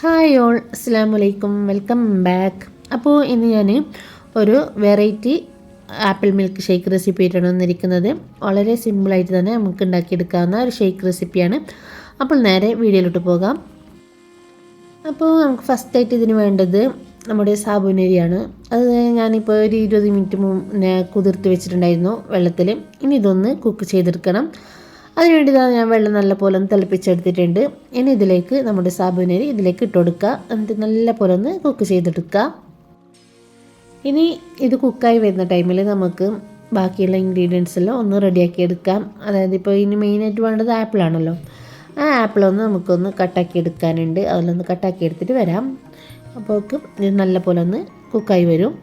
Hi all അസ്സാം വലൈക്കും welcome back അപ്പോൾ ഇന്ന് ഞാൻ ഒരു variety apple milk shake recipe ആയിട്ടാണ് വന്നിരിക്കുന്നത്. വളരെ സിമ്പിളായിട്ട് തന്നെ നമുക്ക് ഉണ്ടാക്കിയെടുക്കാവുന്ന ഒരു ഷേക്ക് റെസിപ്പിയാണ് അപ്പോൾ നേരെ വീഡിയോയിലോട്ട് പോകാം. അപ്പോൾ നമുക്ക് ഫസ്റ്റ് ഫസ്റ്റായിട്ട് ഇതിന് വേണ്ടത് നമ്മുടെ സാബുനരിയാണ്. അത് ഞാനിപ്പോൾ ഒരു ഇരുപത് മിനിറ്റ് മുന്നേ കുതിർത്ത് വെച്ചിട്ടുണ്ടായിരുന്നു വെള്ളത്തിൽ ഇനി ഇതൊന്ന് കുക്ക് ചെയ്തെടുക്കണം. അതിനുവേണ്ടി ഞാൻ വെള്ളം നല്ല പോലെ ഒന്ന് തിളപ്പിച്ചെടുത്തിട്ടുണ്ട്. ഇനി ഇതിലേക്ക് നമ്മുടെ സാബുനരി ഇതിലേക്ക് ഇട്ട് കൊടുക്കുക എന്നിട്ട് നല്ല പോലെ ഒന്ന് കുക്ക് ചെയ്തെടുക്കുക ഇനി ഇത് കുക്കായി വരുന്ന ടൈമിൽ നമുക്ക് ബാക്കിയുള്ള ഇൻഗ്രീഡിയൻസ് എല്ലാം ഒന്ന് റെഡിയാക്കി എടുക്കാം അതായത് ഇപ്പോൾ ഇനി മെയിനായിട്ട് വേണ്ടത് ആപ്പിളാണല്ലോ ആ ആപ്പിളൊന്ന് നമുക്കൊന്ന് കട്ടാക്കി എടുക്കാനുണ്ട്. അതിലൊന്ന് കട്ടാക്കി എടുത്തിട്ട് വരാം. അപ്പോൾ ഇത് നല്ല പോലെ ഒന്ന് കുക്കായി വരും.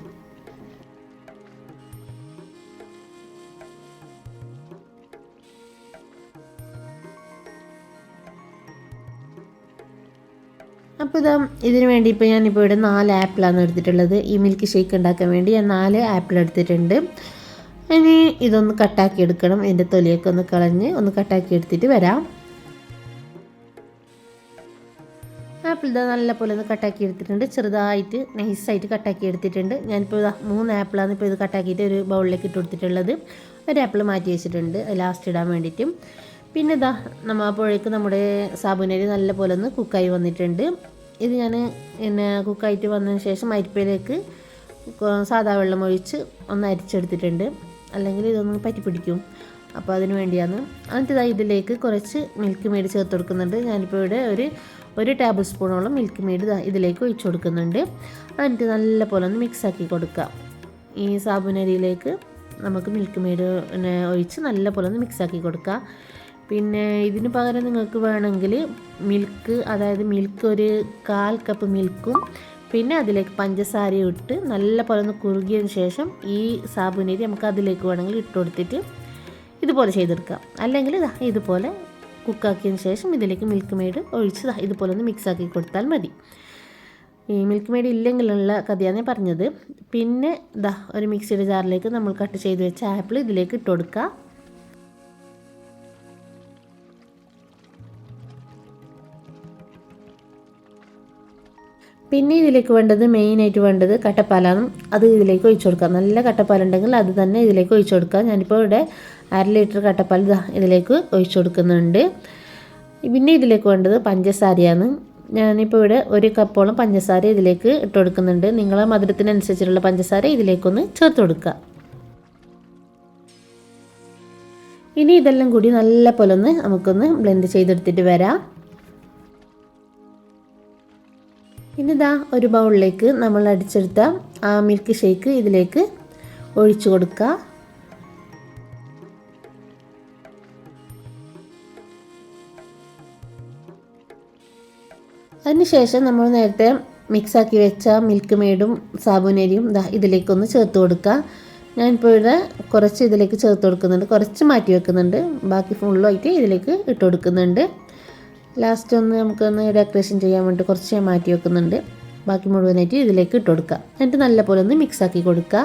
അപ്പോൾ ഇതാ ഇതിന് വേണ്ടി ഇപ്പോൾ ഞാനിപ്പോൾ ഇവിടെ നാല് ആപ്പിളാണ് എടുത്തിട്ടുള്ളത്. ഈ മിൽക്ക് ഷേക്ക് ഉണ്ടാക്കാൻ വേണ്ടി ഞാൻ നാല് ആപ്പിൾ എടുത്തിട്ടുണ്ട്. ഇനി ഇതൊന്ന് കട്ടാക്കി എടുക്കണം. ഇതിന്റെ തൊലിയൊക്കെ ഒന്ന് കളഞ്ഞ് ഒന്ന് കട്ടാക്കി എടുത്തിട്ട് വരാം. ആപ്പിൾ ഇതാ നല്ല പോലെ ഒന്ന് കട്ടാക്കി എടുത്തിട്ടുണ്ട്. ചെറുതായിട്ട് നൈസായിട്ട് കട്ടാക്കി എടുത്തിട്ടുണ്ട്. ഞാനിപ്പോൾ ഇതാ മൂന്ന് ആപ്പിളാണ് ഇപ്പോൾ ഇത് കട്ടാക്കിയിട്ട് ഒരു ബൗളിലേക്ക് ഇട്ട് കൊടുത്തിട്ടുള്ളത്. ഒരു ആപ്പിൾ മാറ്റി വെച്ചിട്ടുണ്ട്. ലാസ്റ്റ് ഇടാൻ വേണ്ടിയിട്ടും. പിന്നെ ഇതാ നമ്മൾ അപ്പോഴേക്ക് നമ്മുടെ സാബുനരി നല്ല പോലെ ഒന്ന് കുക്കായി വന്നിട്ടുണ്ട്. ഇത് ഞാൻ പിന്നെ കുക്കായിട്ട് വന്നതിന് ശേഷം അരിപ്പയിലേക്ക് സാധാ വെള്ളം ഒഴിച്ച് ഒന്ന് അരിച്ചെടുത്തിട്ടുണ്ട്. അല്ലെങ്കിൽ ഇതൊന്ന് പറ്റി പിടിക്കും. അപ്പോൾ അതിന് വേണ്ടിയാണ്. എന്നിട്ട് ഇതാ ഇതിലേക്ക് കുറച്ച് മിൽക്ക് മെയ്ഡ് ചേർത്ത് കൊടുക്കുന്നുണ്ട്. ഞാനിപ്പോൾ ഇവിടെ ഒരു ഒരു ടേബിൾ സ്പൂണോളം മിൽക്ക് മെയ്ഡ് ഇതിലേക്ക് ഒഴിച്ച് കൊടുക്കുന്നുണ്ട്. എന്നിട്ട് നല്ല പോലെ ഒന്ന് മിക്സാക്കി കൊടുക്കുക ഈ സാബുനരിയിലേക്ക് നമുക്ക് മിൽക്ക് മെയ്ഡ് ഒഴിച്ച് നല്ല പോലെ ഒന്ന് മിക്സാക്കി കൊടുക്കുക പിന്നെ ഇതിന് പകരം നിങ്ങൾക്ക് വേണമെങ്കിൽ മിൽക്ക് അതായത് മിൽക്ക് ഒരു കാൽ കപ്പ് മിൽക്കും പിന്നെ അതിലേക്ക് പഞ്ചസാരയും ഇട്ട് നല്ല പോലെ ഒന്ന് കുറുകിയതിന് ശേഷം ഈ സാബുനരി നമുക്ക് അതിലേക്ക് വേണമെങ്കിൽ ഇട്ട് കൊടുത്തിട്ട് ഇതുപോലെ ചെയ്തെടുക്കാം. അല്ലെങ്കിൽ ഇതുപോലെ കുക്കാക്കിയതിന് ശേഷം ഇതിലേക്ക് മിൽക്ക് മെയ്ഡ് ഒഴിച്ച് ഇതുപോലെ ഒന്ന് മിക്സ് ആക്കി കൊടുത്താൽ മതി. ഈ മിൽക്ക് മെയ്ഡ് ഇല്ലെങ്കിലുള്ള കഥയാണ് പറഞ്ഞത്. പിന്നെ ദാ ഒരു മിക്സിയുടെ ജാറിലേക്ക് നമ്മൾ കട്ട് ചെയ്ത് വെച്ച ആപ്പിൾ ഇതിലേക്ക് ഇട്ട് കൊടുക്കുക പിന്നെ ഇതിലേക്ക് വേണ്ടത് മെയിനായിട്ട് വേണ്ടത് കട്ടപ്പാലാണ്. അത് ഇതിലേക്ക് ഒഴിച്ചു കൊടുക്കുക. നല്ല കട്ടപ്പാലുണ്ടെങ്കിൽ അത് തന്നെ ഇതിലേക്ക് ഒഴിച്ചു കൊടുക്കുക. ഞാനിപ്പോൾ ഇവിടെ അര ലിറ്റർ കട്ടപ്പാൽ ഇതിലേക്ക് ഒഴിച്ചു കൊടുക്കുന്നുണ്ട്. പിന്നെ ഇതിലേക്ക് വേണ്ടത് പഞ്ചസാരയാണ്. ഞാനിപ്പോൾ ഇവിടെ ഒരു കപ്പോളം പഞ്ചസാര ഇതിലേക്ക് ഇട്ട് കൊടുക്കുന്നുണ്ട്. നിങ്ങളെ മധുരത്തിനനുസരിച്ചുള്ള പഞ്ചസാര ഇതിലേക്കൊന്ന് ചേർത്ത് കൊടുക്കുക. ഇനി ഇതെല്ലാം കൂടി നല്ല പോലെ ഒന്ന് നമുക്കൊന്ന് ബ്ലെൻഡ് ചെയ്തെടുത്തിട്ട് വരാം. ഇനിതാ ഒരു ബൗളിലേക്ക് നമ്മൾ അടിച്ചെടുത്ത ആ മിൽക്ക് ഷേക്ക് ഇതിലേക്ക് ഒഴിച്ചു കൊടുക്കുക. അതിനുശേഷം നമ്മൾ നേരത്തെ മിക്സാക്കി വെച്ച മിൽക്ക് മെയ്ഡും സാബുനരിയും ഇതാ ഇതിലേക്കൊന്ന് ചേർത്ത് കൊടുക്കുക. ഞാനിപ്പോൾ ഇവിടെ കുറച്ച് ഇതിലേക്ക് ചേർത്ത് കൊടുക്കുന്നുണ്ട്. കുറച്ച് മാറ്റി വെക്കുന്നുണ്ട്. ബാക്കി ഫുള്ളായിട്ട് ഇതിലേക്ക് ഇട്ട് കൊടുക്കുന്നുണ്ട്. ലാസ്റ്റ് ഒന്ന് നമുക്കൊന്ന് ഡെക്കറേഷൻ ചെയ്യാൻ വേണ്ടി കുറച്ച് ഞാൻ മാറ്റി വെക്കുന്നുണ്ട്. ബാക്കി മുഴുവനായിട്ട് ഇതിലേക്ക് ഇട്ട് കൊടുക്കുക. എന്നിട്ട് നല്ലപോലെ ഒന്ന് മിക്സ് ആക്കി കൊടുക്കുക.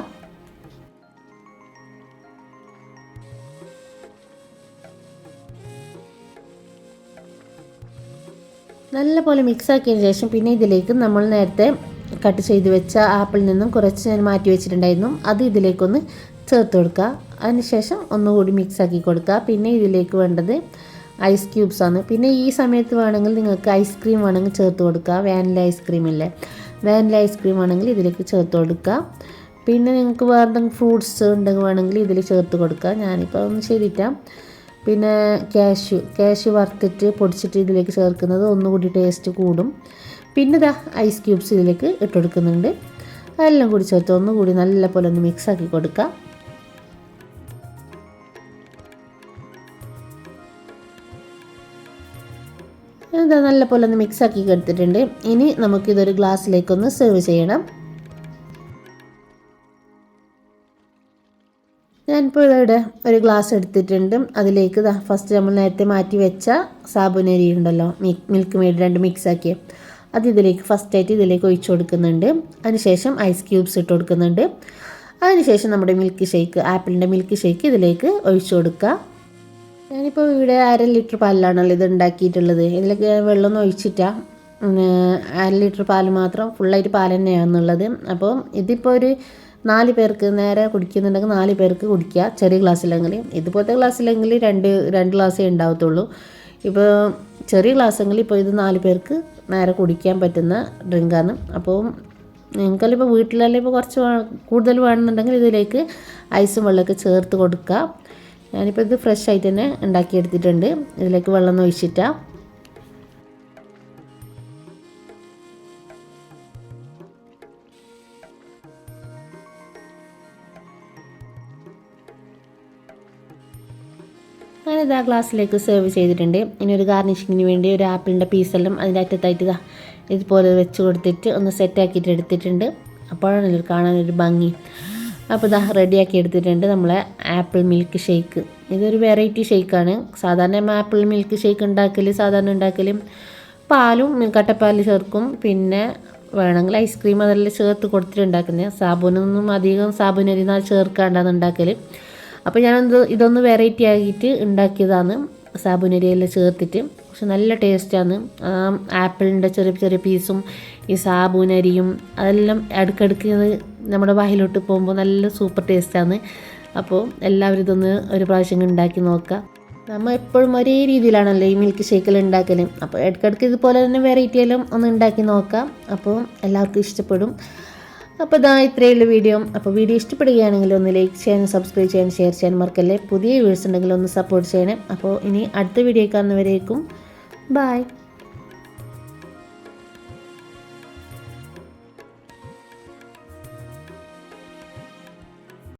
നല്ലപോലെ മിക്സ് ആക്കിയതിന് ശേഷം പിന്നെ ഇതിലേക്ക് നമ്മൾ നേരത്തെ കട്ട് ചെയ്ത് വെച്ച ആപ്പിളിൽ നിന്നും കുറച്ച് ഞാൻ മാറ്റി വെച്ചിട്ടുണ്ടായിരുന്നു. അത് ഇതിലേക്കൊന്ന് ചേർത്ത് കൊടുക്കുക. അതിനുശേഷം ഒന്നുകൂടി മിക്സ് ആക്കി കൊടുക്കുക. പിന്നെ ഇതിലേക്ക് വേണ്ടത് ഐസ് ക്യൂബ്സ് ആണ്. പിന്നെ ഈ സമയത്ത് വേണമെങ്കിൽ നിങ്ങൾക്ക് ഐസ്ക്രീം വേണമെങ്കിൽ ചേർത്ത് കൊടുക്കുക വാനില ഐസ്ക്രീം ഇല്ലേ? വാനില ഐസ്ക്രീം വേണമെങ്കിൽ ഇതിലേക്ക് ചേർത്ത് കൊടുക്കുക പിന്നെ നിങ്ങൾക്ക് വേറെ എന്തെങ്കിലും ഫ്രൂട്ട്സ് ഉണ്ടെങ്കിൽ വേണമെങ്കിൽ ഇതിൽ ചേർത്ത് കൊടുക്കുക ഞാനിപ്പോൾ ഒന്ന് ചെയ്തിട്ടാം. പിന്നെ കാഷ്യു കാഷ്യു വറുത്തിട്ട് പൊടിച്ചിട്ട് ഇതിലേക്ക് ചേർക്കുന്നത് ഒന്നുകൂടി ടേസ്റ്റ് കൂടും. പിന്നെ ഇതാ ഐസ് ക്യൂബ്സ് ഇതിലേക്ക് ഇട്ട് കൊടുക്കുന്നുണ്ട്. അതെല്ലാം കൂടി ചേർത്ത് ഒന്നുകൂടി നല്ല പോലെ ഒന്ന് മിക്സ് ആക്കി കൊടുക്കുക ഇതാ നല്ല പോലെ ഒന്ന് മിക്സ് ആക്കി എടുത്തിട്ടുണ്ട്. ഇനി നമുക്കിതൊരു ഗ്ലാസ്സിലേക്കൊന്ന് സെർവ് ചെയ്യണം. ഞാനിപ്പോൾ ഇവിടെ ഒരു ഗ്ലാസ് എടുത്തിട്ടുണ്ട്. അതിലേക്ക് ഫസ്റ്റ് നമ്മൾ നേരത്തെ മാറ്റി വെച്ച സാബുനരി ഉണ്ടല്ലോ മിൽക്ക് മെയ്ഡ് രണ്ട് മിക്സ് ആക്കി അത് ഇതിലേക്ക് ഫസ്റ്റ് ആയിട്ട് ഇതിലേക്ക് ഒഴിച്ചു കൊടുക്കുന്നുണ്ട്. അതിനുശേഷം ഐസ് ക്യൂബ്സ് ഇട്ട് കൊടുക്കുന്നുണ്ട്. അതിനുശേഷം നമ്മുടെ മിൽക്ക് ഷേക്ക് ആപ്പിളിന്റെ മിൽക്ക് ഷേക്ക് ഇതിലേക്ക് ഒഴിച്ചു കൊടുക്കുക. ഞാനിപ്പോൾ ഇവിടെ അര ലിറ്റർ പാലിലാണല്ലോ ഇത് ഉണ്ടാക്കിയിട്ടുള്ളത്. ഇതിലേക്ക് വെള്ളമൊന്നും ഒഴിച്ചിട്ടാ. അര ലിറ്റർ പാൽ മാത്രം ഫുള്ളായിട്ട് പാൽ തന്നെയാണെന്നുള്ളത് അപ്പോൾ ഇതിപ്പോൾ ഒരു നാല് പേർക്ക് നേരെ കുടിക്കുന്നുണ്ടെങ്കിൽ നാല് പേർക്ക് കുടിക്കുക. ചെറിയ ഗ്ലാസ്സിലെങ്കിൽ ഇതുപോലത്തെ ഗ്ലാസ്സിലെങ്കിൽ രണ്ട് രണ്ട് ഗ്ലാസ്സേ ഉണ്ടാവത്തുള്ളൂ. ഇപ്പോൾ ചെറിയ ഗ്ലാസ്സെങ്കിൽ ഇപ്പോൾ ഇത് നാല് പേർക്ക് നേരെ കുടിക്കാൻ പറ്റുന്ന ഡ്രിങ്കാണ്. അപ്പോൾ നിങ്ങൾക്കെല്ലാം ഇപ്പോൾ വീട്ടിലെല്ലാം ഇപ്പോൾ കുറച്ച് കൂടുതൽ വേണമെന്നുണ്ടെങ്കിൽ ഇതിലേക്ക് ഐസും വെള്ളമൊക്കെ ചേർത്ത് കൊടുക്കുക. ഞാനിപ്പോൾ ഇത് ഫ്രഷ് ആയിട്ട് തന്നെ ഉണ്ടാക്കിയെടുത്തിട്ടുണ്ട്. ഇതിലേക്ക് വെള്ളം ഒന്ന് ഒഴിച്ചിട്ടാണ് ഞാനിത് ആ ഗ്ലാസ്സിലേക്ക് സെർവ് ചെയ്തിട്ടുണ്ട്. ഇനി ഒരു ഗാർണിഷിങ്ങിന് വേണ്ടി ഒരു ആപ്പിളിന്റെ പീസെല്ലാം അതിന്റെ അറ്റത്തായിട്ട് ഇതാ ഇതുപോലെ വെച്ച് കൊടുത്തിട്ട് ഒന്ന് സെറ്റാക്കിയിട്ട് എടുത്തിട്ടുണ്ട്. അപ്പോഴാണ് കാണാനൊരു ഭംഗി. അപ്പോൾ ഇതാ റെഡിയാക്കി എടുത്തിട്ടുണ്ട് നമ്മളെ ആപ്പിൾ മിൽക്ക് ഷേക്ക്. ഇതൊരു വെറൈറ്റി ഷേക്കാണ്. സാധാരണ ആപ്പിൾ മിൽക്ക് ഷേക്ക് ഉണ്ടാക്കൽ സാധാരണ ഉണ്ടാക്കലും പാലും കട്ടപ്പാൽ ചേർക്കും. പിന്നെ വേണമെങ്കിൽ ഐസ്ക്രീം അതെല്ലാം ചേർത്ത് കൊടുത്തിട്ട് ഉണ്ടാക്കുന്നത്. സാബുനൊന്നും അധികം സാബുനരിനാൽ ചേർക്കാണ്ടാണ് ഉണ്ടാക്കൽ അപ്പോൾ ഞാനത് ഇതൊന്ന് വെറൈറ്റി ആക്കിയിട്ട് ഉണ്ടാക്കിയതാണ്. സാബുനരിയെല്ലാം ചേർത്തിട്ട്. പക്ഷെ നല്ല ടേസ്റ്റാണ് ആപ്പിളിന്റെ ചെറിയ ചെറിയ പീസും ഈ സാബുനരിയും അതെല്ലാം ഇടയ്ക്കിടയ്ക്ക് ഇത് നമ്മുടെ വായിലോട്ട് പോകുമ്പോൾ നല്ല സൂപ്പർ ടേസ്റ്റാണ്. അപ്പോൾ എല്ലാവരും ഇതൊന്ന് ഒരു പ്രാവശ്യം ഉണ്ടാക്കി നോക്കുക. നമ്മൾ എപ്പോഴും ഒരേ രീതിയിലാണല്ലോ ഈ മിൽക്ക് ഷേക്കിൽ ഉണ്ടാക്കൽ അപ്പോൾ ഇടയ്ക്കിടയ്ക്ക് ഇതുപോലെ തന്നെ വെറൈറ്റി എല്ലാം ഒന്ന് ഉണ്ടാക്കി നോക്കാം. അപ്പോൾ എല്ലാവർക്കും ഇഷ്ടപ്പെടും. അപ്പോൾ ഇതാ ഇത്രയേ ഉള്ളൂ വീഡിയോ അപ്പോൾ വീഡിയോ ഇഷ്ടപ്പെടുകയാണെങ്കിൽ ഒന്ന് ലൈക്ക് ചെയ്യാനും സബ്സ്ക്രൈബ് ചെയ്യാനും ഷെയർ ചെയ്യാനും മറക്കല്ലേ. പുതിയ വ്യൂസ് ഉണ്ടെങ്കിൽ ഒന്ന് സപ്പോർട്ട് ചെയ്യണം. അപ്പോൾ ഇനി അടുത്ത വീഡിയോ കാണുന്നവരേക്കും. ബായ്